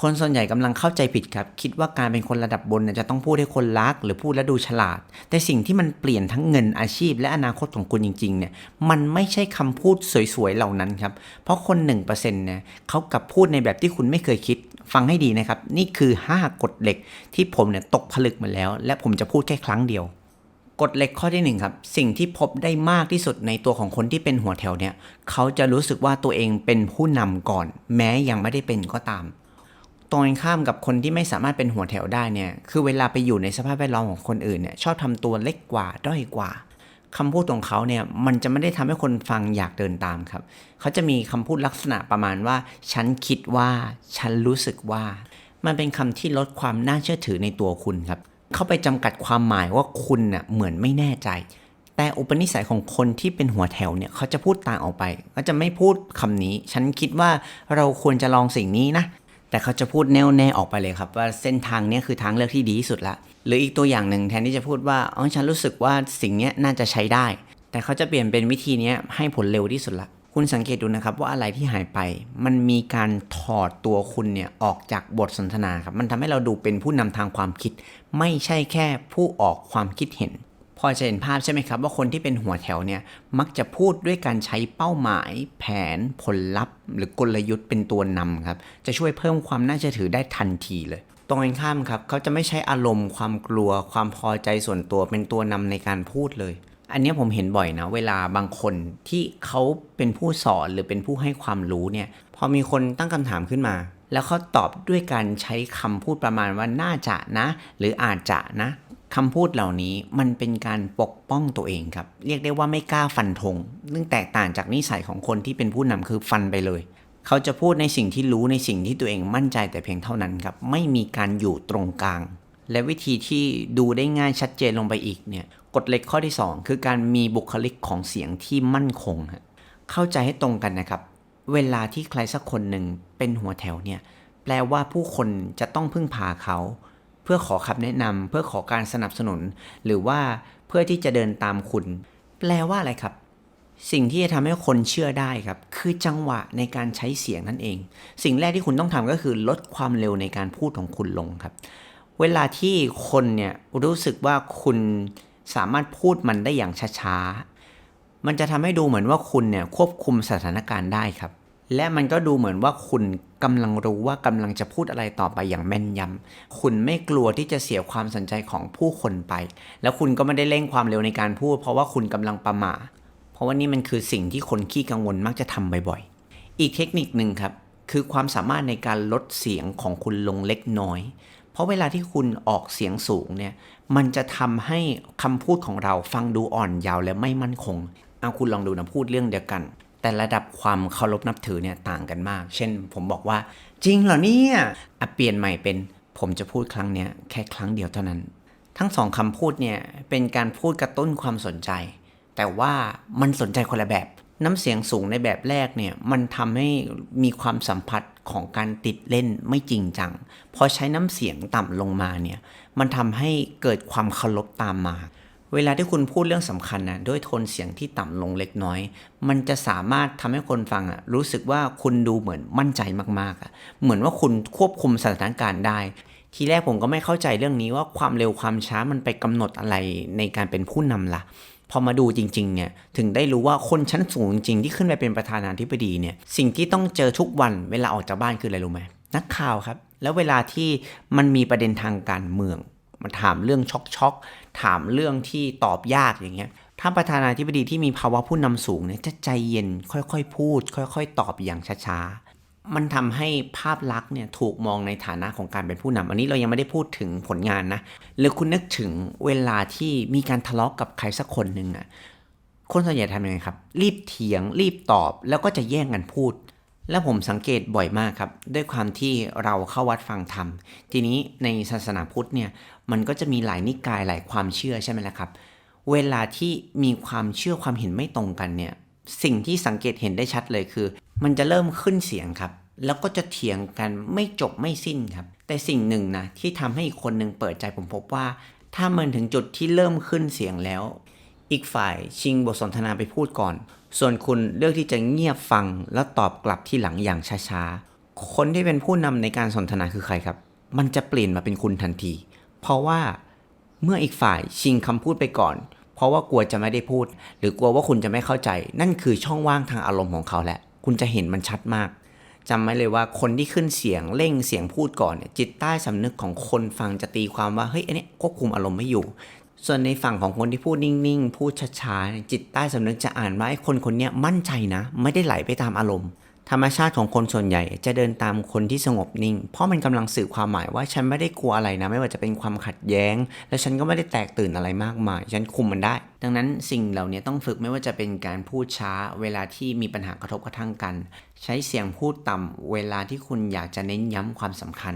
คนส่วนใหญ่กำลังเข้าใจผิดครับ คิดว่าการเป็นคนระดับบนเนี่ยจะต้องพูดให้คนรัก หรือพูดแล้วดูฉลาด แต่สิ่งที่มันเปลี่ยนทั้งเงินอาชีพ และอนาคตของคุณจริงๆเนี่ยมันไม่ใช่คำพูดสวยๆเหล่านั้นครับ เพราะคน 1%เนี่ยเขากลับพูดในแบบที่คุณไม่เคยคิด ฟังให้ดีนะครับ นี่คือ 5กฎเหล็กที่ผมเนี่ยตกผลึกมาแล้ว และผมจะพูดแค่ครั้งเดียวกฎเหล็กข้อที่หนึ่งครับสิ่งที่พบได้มากที่สุดในตัวของคนที่เป็นหัวแถวเนี่ยเขาจะรู้สึกว่าตัวเองเป็นผู้นำก่อน แม้ยังไม่ได้เป็นก็ตาม ตรงข้ามกับคนที่ไม่สามารถเป็นหัวแถวได้เนี่ย คือเวลาไปอยู่ในสภาพแวดล้อมของคนอื่นเนี่ยชอบทำตัวเล็กกว่าด้อยกว่าคำพูดของเขาเนี่ยมันจะไม่ได้ทำให้คนฟังอยากเดินตามครับ เขาจะมีคำพูดลักษณะประมาณว่า ฉันคิดว่า ฉันรู้สึกว่า มันเป็นคำที่ลดความน่าเชื่อถือในตัวคุณครับ เข้าไปจำกัดความหมายว่าคุณน่ะเหมือนไม่แน่ใจ แต่อุปนิสัยของคนที่เป็นหัวแถวเนี่ยเขาจะพูดต่างออกไป ก็จะไม่พูดคำนี้ ฉันคิดว่าเราควรจะลองสิ่งนี้นะ แต่เขาจะพูดแน่วแน่ออกไปเลยครับ ว่าเส้นทางนี้คือทางเลือกที่ดีที่สุดละ หรืออีกตัวอย่างหนึ่งแทนที่จะพูดว่าอ๋อฉันรู้สึกว่าสิ่งนี้น่าจะใช้ได้ แต่เขาจะเปลี่ยนเป็นวิธีนี้ให้ผลเร็วที่สุดละ คุณสังเกตดูนะครับว่าอะไรที่หายไป มันมีการถอดตัวคุณเนี่ยออกจากบทสนทนาครับ มันทำให้เราดูเป็นผู้นำทางความคิด ไม่ใช่แค่ผู้ออกความคิดเห็น พอจะเห็นภาพใช่ไหมครับ ว่าคนที่เป็นหัวแถวเนี่ยมักจะพูดด้วยการใช้เป้าหมาย แผนผลลัพธ์ หรือกลยุทธ์เป็นตัวนำครับ จะช่วยเพิ่มความน่าเชื่อถือได้ทันทีเลย ตรงกันข้ามครับเขาจะไม่ใช้อารมณ์ความกลัว ความพอใจส่วนตัวเป็นตัวนำในการพูดเลย อันนี้ผมเห็นบ่อยนะ เวลาบางคนที่เขาเป็นผู้สอนหรือเป็นผู้ให้ความรู้เนี่ยพอมีคนตั้งคำถามขึ้นมาแล้วเขาตอบด้วยการใช้คำพูดประมาณว่าน่าจะนะ หรืออาจจะนะ คำพูดเหล่านี้มันเป็นการปกป้องตัวเองครับ เรียกได้ว่าไม่กล้าฟันธงซึ่งแตกต่างจากนิสัยของคนที่เป็นผู้นำคือฟันไปเลย เขาจะพูดในสิ่งที่รู้ในสิ่งที่ตัวเองมั่นใจแต่เพียงเท่านั้นครับ ไม่มีการอยู่ตรงกลาง และวิธีที่ดูได้ง่ายชัดเจนลงไปอีกเนี่ยกฎเล็กข้อที่ 2 คือการมีบุคลิกของเสียงที่มั่นคงเข้าใจให้ตรงกันนะครับ เวลาที่ใครสักคนหนึ่งเป็นหัวแถวเนี่ยแปลว่าผู้คนจะต้องพึ่งพาเขา พื่อขอคำแนะนำเพื่อขอการสนับสนุน หรือว่าเพื่อที่จะเดินตามคุณ แปลว่าอะไรครับ สิ่งที่จะทำให้คนเชื่อได้ครับ คือจังหวะในการใช้เสียงนั่นเอง สิ่งแรกที่คุณต้องทำก็คือลดความเร็วในการพูดของคุณลงครับ เวลาที่คนเนี่ยรู้สึกว่าคุณสามารถพูดมันได้อย่างช้าๆมันจะทำให้ดูเหมือนว่าคุณเนี่ยควบคุมสถานการณ์ได้ครับ และมันก็ดูเหมือนว่าคุณกำลังรู้ว่ากำลังจะพูดอะไรต่อไปอย่างแม่นยำคุณไม่กลัวที่จะเสียความสนใจของผู้คนไป แล้วคุณก็ไม่ได้เร่งความเร็วในการพูด เพราะว่าคุณกำลังประหมาเพราะว่านี่มันคือสิ่งที่คนขี้กังวลมักจะทำบ่อยๆ อีกเทคนิคหนึ่งครับ คือความสามารถในการลดเสียงของคุณลงเล็กน้อย เพราะเวลาที่คุณออกเสียงสูงเนี่ย มันจะทำให้คำพูดของเราฟังดูอ่อนยาวและไม่มั่นคง เอาคุณลองดูนะพูดเรื่องเดียวกัน แต่ระดับความเคารพนับถือเนี่ยต่างกันมาก เช่น ผมบอกว่า จริงเหรอเนี่ยอะเปลี่ยนใหม่เป็นผมจะพูดครั้งเนี้ยแค่ครั้งเดียวเท่านั้น ทั้งสองคำพูดเนี่ยเป็นการพูดกระตุ้นความสนใจ แต่ว่ามันสนใจคนละแบบ น้ำเสียงสูงในแบบแรกเนี่ยมันทำให้มีความสัมผัสของการติดเล่นไม่จริงจัง พอใช้น้ำเสียงต่ำลงมาเนี่ยมันทำให้เกิดความเคารพตามมา เวลาที่คุณพูดเรื่องสำคัญนะด้วยโทนเสียงที่ต่ำลงเล็กน้อย มันจะสามารถทำให้คนฟังอะรู้สึกว่าคุณดูเหมือนมั่นใจมากๆอะเหมือนว่าคุณควบคุมสถานการณ์ได้ ทีแรกผมก็ไม่เข้าใจเรื่องนี้ว่าความเร็วความช้ามันไปกำหนดอะไรในการเป็นผู้นำล่ะพอมาดูจริงๆเนี่ยถึงได้รู้ว่าคนชั้นสูงจริงๆที่ขึ้นไปเป็นประธานาธิบดีเนี่ยสิ่งที่ต้องเจอทุกวันเวลาออกจากบ้านคืออะไรรู้ไหมนักข่าวครับ แล้วเวลาที่มันมีประเด็นทางการเมือง มาถามเรื่องช็อกช็อกถามเรื่องที่ตอบยากอย่างเงี้ยถ้าประธานาธิบดีที่มีภาวะผู้นำสูงเนี่ยจะใจเย็นค่อยๆ พูด ค่อย ๆ ตอบอย่างช้าๆ มันทำให้ภาพลักษณ์เนี่ยถูกมองในฐานะของการเป็นผู้นำอันนี้เรายังไม่ได้พูดถึงผลงานนะหรือคุณนึกถึงเวลาที่มีการทะเลาะกกับใครสักคนหนึ่งอะคนส่วนใหญ่ทำยังไงครับ รีบเถียงรีบตอบแล้วก็จะแย่งกันพูด แล้วผมสังเกตบ่อยมากครับ ด้วยความที่เราเข้าวัดฟังธรรม ทีนี้ในศาสนาพุทธเนี่ยมันก็จะมีหลายนิกายหลายความเชื่อใช่ไหมล่ะครับ เวลาที่มีความเชื่อความเห็นไม่ตรงกันเนี่ยสิ่งที่สังเกตเห็นได้ชัดเลยคือ มันจะเริ่มขึ้นเสียงครับ แล้วก็จะเถียงกันไม่จบไม่สิ้นครับ แต่สิ่งหนึ่งนะที่ทำให้อีกคนหนึ่งเปิดใจผมพบว่า ถ้ามันถึงจุดที่เริ่มขึ้นเสียงแล้ว อีกฝ่ายชิงบทสนทนาไปพูดก่อน ส่วนคุณเลือกที่จะเงียบฟังแล้วตอบกลับที่หลังอย่างช้าๆ คนที่เป็นผู้นำในการสนทนาคือใครครับ มันจะเปลี่ยนมาเป็นคุณทันที เพราะว่าเมื่ออีกฝ่ายชิงคำพูดไปก่อน เพราะว่ากลัวจะไม่ได้พูด หรือกลัวว่าคุณจะไม่เข้าใจ นั่นคือช่องว่างทางอารมณ์ของเขาแหละ คุณจะเห็นมันชัดมากจำไว้เลยว่าคนที่ขึ้นเสียงเร่งเสียงพูดก่อนเนี่ยจิตใต้สำนึกของคนฟังจะตีความว่าเฮ้ยอันนี้ควบคุมอารมณ์ไม่อยู่ ส่วนในฝั่งของคนที่พูดนิ่งๆ พูดช้าๆ จิตใต้สำนึกจะอ่านว่าไอ้คนคนนี้มั่นใจนะ ไม่ได้ไหลไปตามอารมณ์ ธรรมชาติของคนส่วนใหญ่จะเดินตามคนที่สงบนิ่ง เพราะมันกำลังสื่อความหมายว่าฉันไม่ได้กลัวอะไรนะ ไม่ว่าจะเป็นความขัดแย้ง และฉันก็ไม่ได้แตกตื่นอะไรมากมาย ฉันคุมมันได้ ดังนั้นสิ่งเหล่านี้ต้องฝึกไม่ว่าจะเป็นการพูดช้า เวลาที่มีปัญหากระทบกระทั่งกัน ใช้เสียงพูดต่ำเวลาที่คุณอยากจะเน้นย้ำความสำคัญ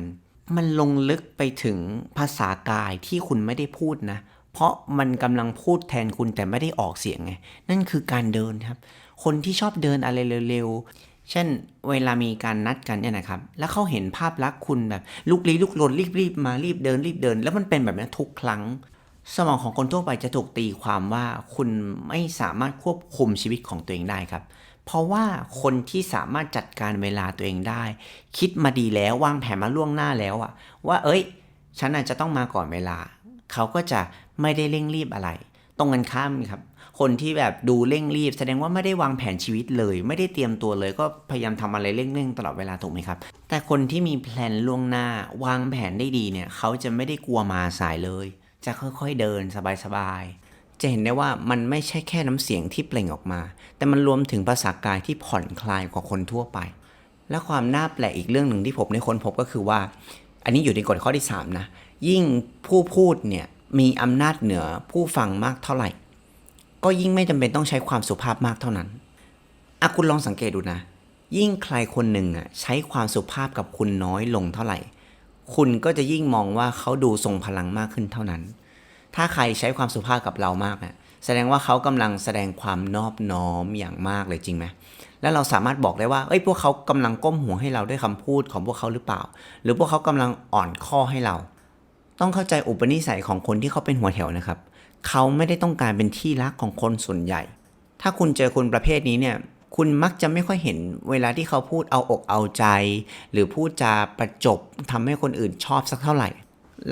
มันลงลึกไปถึงภาษากายที่คุณไม่ได้พูดนะ เพราะมันกำลังพูดแทนคุณแต่ไม่ได้ออกเสียงไง นั่นคือการเดินครับ คนที่ชอบเดินอะไรเร็วๆ เช่นเวลามีการนัดกันเนี่ยนะครับ แล้วเขาเห็นภาพลักษณ์คุณแบบลุกลี้ลุกลนรีบรีบมารีบเดินรีบเดิน แล้วมันเป็นแบบนี้ทุกครั้ง สมองของคนทั่วไปจะถูกตีความว่าคุณไม่สามารถควบคุมชีวิตของตัวเองได้ครับ เพราะว่าคนที่สามารถจัดการเวลาตัวเองได้ คิดมาดีแล้ววางแผนมาล่วงหน้าแล้วอะว่า เอ้ย ฉันอาจจะต้องมาก่อนเวลา เขาก็จะไม่ได้เร่งรีบอะไร ตรงกันข้ามครับ คนที่แบบดูเร่งรีบ แสดงว่าไม่ได้วางแผนชีวิตเลย ไม่ได้เตรียมตัวเลย ก็พยายามทำอะไรเร่งๆตลอดเวลาถูกไหมครับ แต่คนที่มีแพลนล่วงหน้าวางแผนได้ดีเนี่ย เขาจะไม่ได้กลัวมาสายเลย จะค่อยๆเดินสบายๆจะเห็นได้ว่ามันไม่ใช่แค่น้ำเสียงที่เปล่งออกมา แต่มันรวมถึงภาษากายที่ผ่อนคลายกว่าคนทั่วไป และความน่าแปลกอีกเรื่องหนึ่งที่ผมได้ค้นพบก็คือว่า อันนี้อยู่ในกฎข้อที่ 3 นะ ยิ่งผู้พูดเนี่ยมีอำนาจเหนือผู้ฟังมากเท่าไหร่ ก็ยิ่งไม่จำเป็นต้องใช้ความสุภาพมากเท่านั้นอะคุณลองสังเกตดูนะ ยิ่งใครคนหนึ่งอะใช้ความสุภาพกับคุณน้อยลงเท่าไหร่ คุณก็จะยิ่งมองว่าเขาดูทรงพลังมากขึ้นเท่านั้น ถ้าใครใช้ความสุภาพกับเรามากอะแสดงว่าเขากำลังแสดงความนอบน้อมอย่างมากเลยจริงไหม แล้วเราสามารถบอกได้ว่าเอ้ยพวกเขากำลังก้มหัวให้เราด้วยคำพูดของพวกเขาหรือเปล่า หรือพวกเขากำลังอ่อนข้อให้เรา ต้องเข้าใจอุปนิสัยของคนที่เขาเป็นหัวแถวนะครับ เขาไม่ได้ต้องการเป็นที่รักของคนส่วนใหญ่ ถ้าคุณเจอคนประเภทนี้เนี่ยคุณมักจะไม่ค่อยเห็นเวลาที่เขาพูดเอาอกเอาใจ หรือพูดจาประจบทำให้คนอื่นชอบสักเท่าไหร่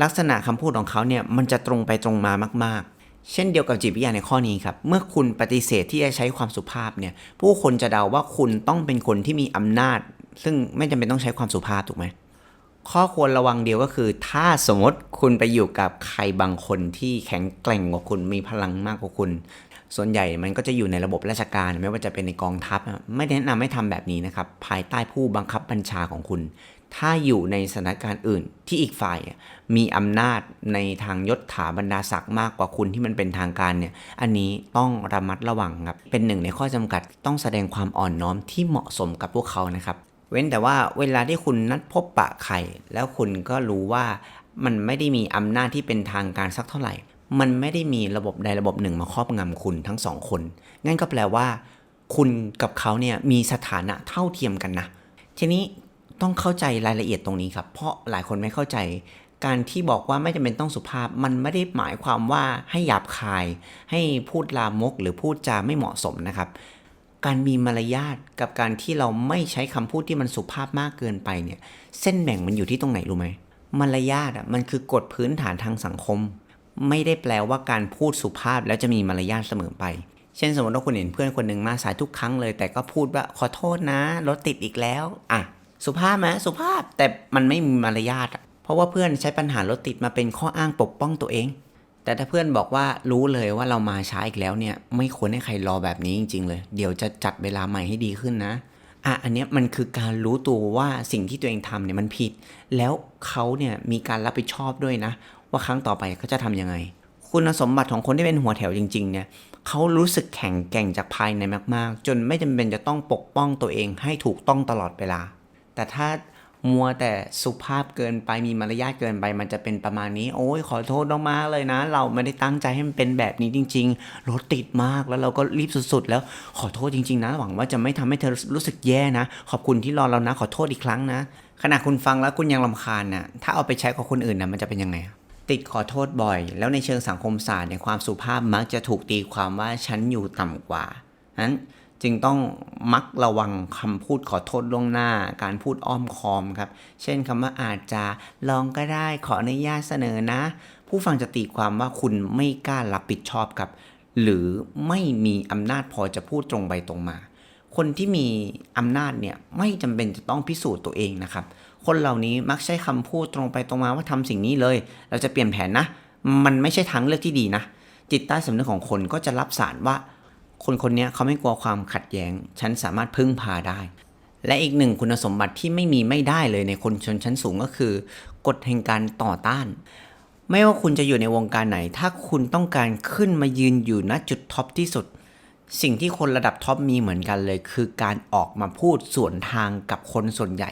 ลักษณะคำพูดของเขาเนี่ยมันจะตรงไปตรงมามาก เช่นเดียวกับจิตวิทยาในข้อนี้ครับ เมื่อคุณปฏิเสธที่จะใช้ความสุภาพเนี่ย ผู้คนจะเดาว่าคุณต้องเป็นคนที่มีอำนาจ ซึ่งไม่จำเป็นต้องใช้ความสุภาพถูกไหม ข้อควรระวังเดียวก็คือ ถ้าสมมติคุณไปอยู่กับใครบางคนที่แข็งแกร่งกว่าคุณ มีพลังมากกว่าคุณ ส่วนใหญ่มันก็จะอยู่ในระบบราชการ ไม่ว่าจะเป็นในกองทัพ ไม่แนะนำให้ทำแบบนี้นะครับ ภายใต้ผู้บังคับบัญชาของคุณ ถ้าอยู่ในสถานการณ์อื่นที่อีกฝ่ายมีอำนาจในทางยศถาบรรดาศักดิ์มากกว่าคุณที่มันเป็นทางการเนี่ย อันนี้ต้องระมัดระวังครับ เป็นหนึ่งในข้อจำกัดต้องแสดงความอ่อนน้อมที่เหมาะสมกับพวกเขานะครับ เว้นแต่ว่าเวลาที่คุณนัดพบปะใครแล้วคุณก็รู้ว่ามันไม่ได้มีอำนาจที่เป็นทางการสักเท่าไหร่ มันไม่ได้มีระบบใดระบบหนึ่งมาครอบงำคุณทั้งสองคนนั่นก็แปลว่า คุณกับเขาเนี่ยมีสถานะเท่าเทียมกันนะ ทีนี้ ต้องเข้าใจรายละเอียดตรงนี้ครับ เพราะหลายคนไม่เข้าใจ การที่บอกว่าไม่จำเป็นต้องสุภาพ มันไม่ได้หมายความว่าให้หยาบคาย ให้พูดลามกหรือพูดจาไม่เหมาะสมนะครับ การมีมารยาทกับการที่เราไม่ใช้คำพูดที่มันสุภาพมากเกินไปเนี่ย เส้นแบ่งมันอยู่ที่ตรงไหนรู้ไหมมารยาทอะมันคือกฎพื้นฐานทางสังคม ไม่ได้แปลว่าการพูดสุภาพแล้วจะมีมารยาทเสมอไป เช่นสมมติว่าคุณเห็นเพื่อนคนหนึ่งมาสายทุกครั้งเลย แต่ก็พูดว่าขอโทษนะรถติดอีกแล้วอะ สุภาพไหมสุภาพแต่มันไม่มีมารยาทอะเพราะว่าเพื่อนใช้ปัญหารถติดมาเป็นข้ออ้างปกป้องตัวเอง แต่ถ้าเพื่อนบอกว่ารู้เลยว่าเรามาช้าอีกแล้วเนี่ย ไม่ควรให้ใครรอแบบนี้จริง ๆ เลย เดี๋ยวจะจัดเวลาใหม่ให้ดีขึ้นนะอะอันเนี้ยมันคือการรู้ตัวว่าสิ่งที่ตัวเองทำเนี่ยมันผิด แล้วเขาเนี่ยมีการรับผิดชอบด้วยนะ ว่าครั้งต่อไปเขาจะทำยังไง คุณสมบัติของคนที่เป็นหัวแถวจริง ๆ เนี่ยเขารู้สึกแข็งแกร่งจากภายในมาก ๆ จนไม่จำเป็นจะต้องปกป้องตัวเองให้ถูกต้องตลอดเวลา แต่ถ้ามัวแต่สุภาพเกินไปมีมารยาทเกินไป มันจะเป็นประมาณนี้ โอ้ยขอโทษมากๆเลยนะ เราไม่ได้ตั้งใจให้มันเป็นแบบนี้จริง ๆ รถติดมากแล้วเราก็รีบสุด ๆ แล้วขอโทษจริง ๆ นะ หวังว่าจะไม่ทำให้เธอรู้สึกแย่นะ ขอบคุณที่รอเรานะ ขอโทษอีกครั้งนะขณะคุณฟังแล้วคุณยังลำคาญน่ะถ้าเอาไปใช้กับคนอื่นน่ะมันจะเป็นยังไงติดขอโทษบ่อย แล้วในเชิงสังคมศาสตร์ในความสุภาพมักจะถูกตีความว่าฉันอยู่ต่ำกว่านั้น จึงต้องมักระวังคำพูดขอโทษล่วงหน้า การพูดอ้อมคอมครับ เช่นคำว่าอาจจะลองก็ได้ขออนุญาตเสนอนะ ผู้ฟังจะตีความว่าคุณไม่กล้ารับผิดชอบครับ หรือไม่มีอำนาจพอจะพูดตรงไปตรงมา คนที่มีอำนาจเนี่ยไม่จำเป็นจะต้องพิสูจน์ตัวเองนะครับ คนเหล่านี้มักใช้คำพูดตรงไปตรงมาว่าทำสิ่งนี้เลย เราจะเปลี่ยนแผนนะ มันไม่ใช่ทางเลือกที่ดีนะ จิตใต้สำนึกของคนก็จะรับสารว่า คนคนนี้เขาไม่กลัวความขัดแย้ง ฉันสามารถพึ่งพาได้ และอีกหนึ่งคุณสมบัติที่ไม่มีไม่ได้เลยในคนชนชั้นสูงก็คือ กฎแห่งการต่อต้าน ไม่ว่าคุณจะอยู่ในวงการไหน ถ้าคุณต้องการขึ้นมายืนอยู่ณจุดท็อปที่สุด สิ่งที่คนระดับท็อปมีเหมือนกันเลย คือการออกมาพูดสวนทางกับคนส่วนใหญ่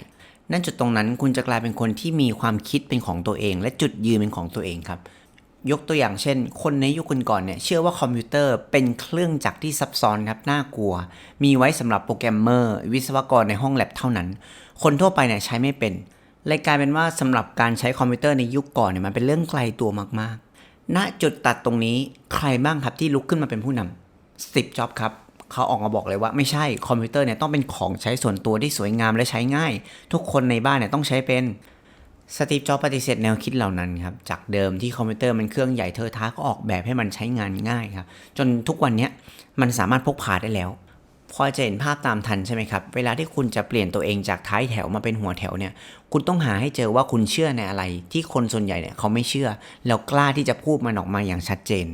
นั่นจุดตรงนั้นคุณจะกลายเป็นคนที่มีความคิดเป็นของตัวเอง และจุดยืนเป็นของตัวเองครับ ยกตัวอย่างเช่น คนในยุคก่อนเนี่ยเชื่อว่าคอมพิวเตอร์เป็นเครื่องจักรที่ซับซ้อนครับน่ากลัว มีไว้สำหรับโปรแกรมเมอร์ วิศวกรในห้องแลบเท่านั้น คนทั่วไปเนี่ยใช้ไม่เป็นเลยกลายเป็นว่าสำหรับการใช้คอมพิวเตอร์ในยุคก่อนเนี่ยมันเป็นเรื่องไกลตัวมากๆ ณจุดตัดตรงนี้ใครบ้างครับที่ลุกขึ้นมาเป็นผู้นำสติปจ็อบครับเขาออกมาบอกเลยว่าไม่ใช่คอมพิวเตอร์เนี่ยต้องเป็นของใช้ส่วนตัวที่สวยงามและใช้ง่าย ทุกคนในบ้านเนี่ยต้องใช้เป็น สตีฟ จ็อบปฏิเสธแนวคิดเหล่านั้นครับ จากเดิมที่คอมพิวเตอร์มันเครื่องใหญ่เทอะทะก็ออกแบบให้มันใช้งานง่ายครับ จนทุกวันนี้มันสามารถพกพาได้แล้ว พอจะเห็นภาพตามทันใช่ไหมครับ เวลาที่คุณจะเปลี่ยนตัวเองจากท้ายแถวมาเป็นหัวแถวเนี่ย คุณต้องหาให้เจอว่าคุณเชื่อในอะไร ที่คนส่วนใหญ่เนี่ยเขาไม่เชื่อ แล้วกล้าที่จะพูดมันออกมาอย่างชัดเจน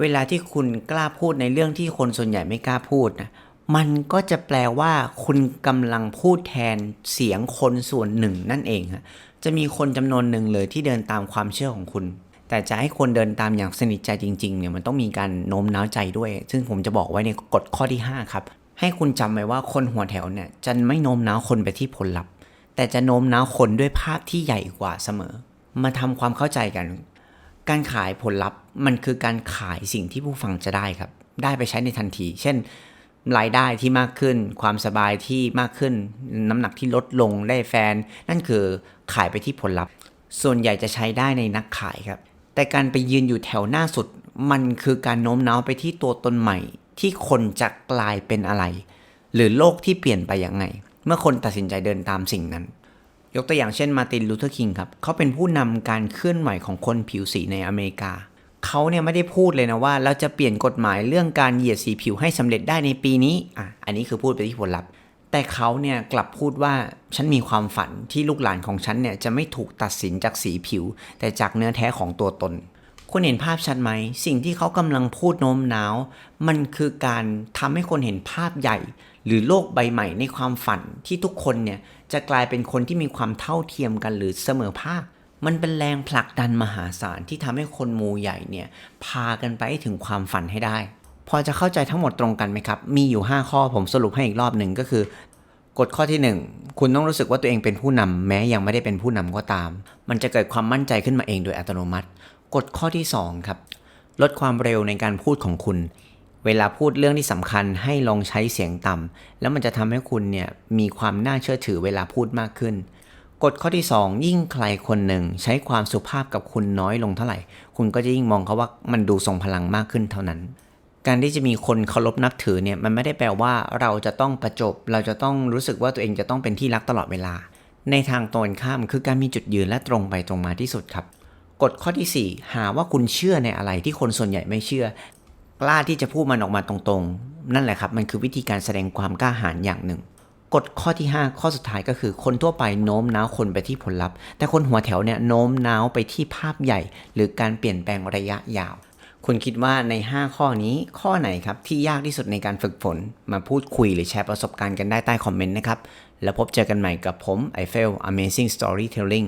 เวลาที่คุณกล้าพูดในเรื่องที่คนส่วนใหญ่ไม่กล้าพูดนะมันก็จะแปลว่าคุณกำลังพูดแทนเสียงคนส่วนหนึ่งนั่นเองฮะ จะมีคนจำนวนหนึ่งเลยที่เดินตามความเชื่อของคุณ แต่จะให้คนเดินตามอย่างสนิทใจจริงๆเนี่ยมันต้องมีการโน้มน้าวใจด้วย ซึ่งผมจะบอกไว้ในกฎข้อที่ 5 ครับ ให้คุณจำไว้ว่าคนหัวแถวเนี่ยจะไม่โน้มน้าวคนไปที่ผลลัพธ์ แต่จะโน้มน้าวคนด้วยภาพที่ใหญ่กว่าเสมอ มาทำความเข้าใจกัน การขายผลลัพธ์มันคือการขายสิ่งที่ผู้ฟังจะได้ครับ ได้ไปใช้ในทันที เช่น รายได้ที่มากขึ้น ความสบายที่มากขึ้น น้ำหนักที่ลดลงได้แฟน นั่นคือขายไปที่ผลลัพธ์ ส่วนใหญ่จะใช้ได้ในนักขายครับ แต่การไปยืนอยู่แถวหน้าสุด มันคือการโน้มน้าวไปที่ตัวตนใหม่ ที่คนจะกลายเป็นอะไร หรือโลกที่เปลี่ยนไปยังไง เมื่อคนตัดสินใจเดินตามสิ่งนั้น ยกตัวอย่างเช่นมาตินลูเทอร์คิงครับเขาเป็นผู้นำการเคลื่อนไหวของคนผิวสีในอเมริกา เขาเนี่ยไม่ได้พูดเลยนะว่า เราจะเปลี่ยนกฎหมายเรื่องการเหยียดสีผิวให้สำเร็จได้ในปีนี้อะอันนี้คือพูดไปที่ผลลัพธ์แต่เขาเนี่ยกลับพูดว่าฉันมีความฝันที่ลูกหลานของฉันเนี่ยจะไม่ถูกตัดสินจากสีผิว แต่จากเนื้อแท้ของตัวตนคุณเห็นภาพชัดไหม สิ่งที่เขากำลังพูดโน้มน้าว มันคือการทำให้คนเห็นภาพใหญ่ หรือโลกใบใหม่ในความฝันที่ทุกคนเนี่ยจะกลายเป็นคนที่มีความเท่าเทียมกันหรือเสมอภาค มันเป็นแรงผลักดันมหาศาลที่ทำให้คนหมูใหญ่เนี่ย พากันไปถึงความฝันให้ได้ พอจะเข้าใจทั้งหมดตรงกันไหมครับ มีอยู่ 5 ข้อผมสรุปให้อีกรอบหนึ่งก็คือกฎข้อที่ 1 คุณต้องรู้สึกว่าตัวเองเป็นผู้นำแม้ยังไม่ได้เป็นผู้นำก็ตาม มันจะเกิดความมั่นใจขึ้นมาเองโดยอัตโนมัติ กฎข้อที่ 2 ครับ ลดความเร็วในการพูดของคุณ เวลาพูดเรื่องที่สำคัญให้ลองใช้เสียงต่ำแล้วมันจะทำให้คุณเนี่ยมีความน่าเชื่อถือเวลาพูดมากขึ้น กฎข้อที่ 2 ยิ่งใครคนหนึ่งใช้ความสุภาพกับคุณน้อยลงเท่าไหร่ คุณก็จะยิ่งมองเขาว่ามันดูทรงพลังมากขึ้นเท่านั้น การที่จะมีคนเคารพนับถือเนี่ยมันไม่ได้แปลว่าเราจะต้องประจบ เราจะต้องรู้สึกว่าตัวเองจะต้องเป็นที่รักตลอดเวลา ในทางตรงข้ามคือการมีจุดยืนและตรงไปตรงมาที่สุดครับกฎข้อทีสี่4 หาว่าคุณเชื่อในอะไรที่คนส่วนใหญ่ไม่เชื่อ กล้าที่จะพูดมันออกมาตรงๆ นั่นแหละครับ มันคือวิธีการแสดงความกล้าหาญอย่างหนึ่ง กฎข้อที่ 5 ข้อสุดท้ายก็คือ คนทั่วไปโน้มน้าวคนไปที่ผลลัพธ์ แต่คนหัวแถวเนี่ยโน้มน้าวไปที่ภาพใหญ่ หรือการเปลี่ยนแปลงระยะยาว คุณคิดว่าใน 5 ข้อนี้ข้อไหนครับที่ยากที่สุดในการฝึกฝน มาพูดคุยหรือแชร์ประสบการณ์กันได้ใต้คอมเมนต์นะครับ แล้วพบเจอกันใหม่กับผมไอเฟล Amazing Storytelling